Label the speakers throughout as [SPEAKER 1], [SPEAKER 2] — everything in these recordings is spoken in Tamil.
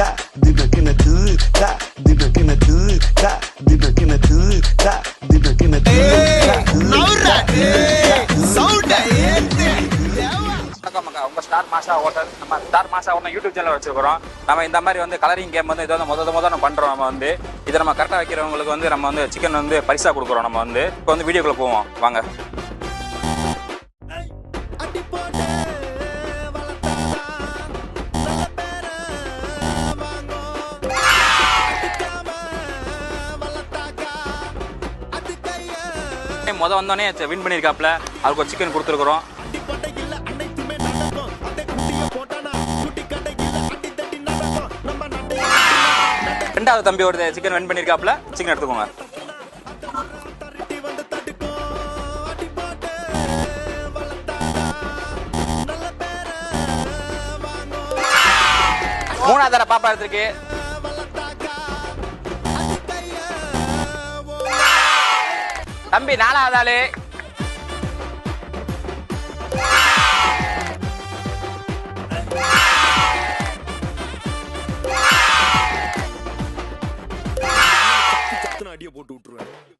[SPEAKER 1] தினக்கின தூ, ta, தினக்கின தூ, ta, தினக்கின தூ, ta, தூ, ta, தூ, ta, தூ.
[SPEAKER 2] வணக்கம் மக்கா உங்க ஸ்டார் மாஷா ஹோட்டல் நம்ம ஸ்டார் மாஷா ஹோட்டல் யூடியூப் சேனல் வச்சிருக்கிறோம். நம்ம இந்த மாதிரி வந்து கலரிங் கேம் வந்து இது வந்து முத முத நம்ம பண்றோம் நம்ம வந்து. இதை நம்ம கரெக்டாக வைக்கிறவங்களுக்கு வந்து நம்ம வந்து சிக்கன் வந்து பரிசா கொடுக்குறோம் நம்ம வந்து. இப்போ வந்து வீடியோக்குள்ள போவோம். வாங்க. டைம் மொதல் வந்தோடனே வின் பண்ணியிருக்காப்ல அவருக்கு ஒரு சிக்கன் கொடுத்துருக்குறோம். ரெண்டாவது தம்பி ஒரு சிக்கன் வின் பண்ணியிருக்காப்ல சிக்கன் எடுத்துக்கோங்க. மூணாவது தடவை பாப்பா எடுத்திருக்கு. தம்பி நாலாவது ஆளு.
[SPEAKER 3] அடியை போட்டு விட்டுருவேன்.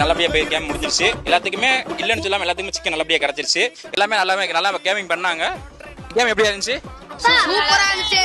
[SPEAKER 2] நல்லபடியாக போய் கேம் முடிஞ்சிருச்சு. எல்லாத்துக்குமே இல்லைன்னு சொல்லாமல் எல்லாத்துக்குமே சிக்கன் நல்லபடியாக கிடச்சிருச்சு. எல்லாமே நல்லாவே நல்லா கேமிங் பண்ணாங்க. கேம் எப்படி இருந்துச்சு?
[SPEAKER 4] சூப்பரா இருந்துச்சு.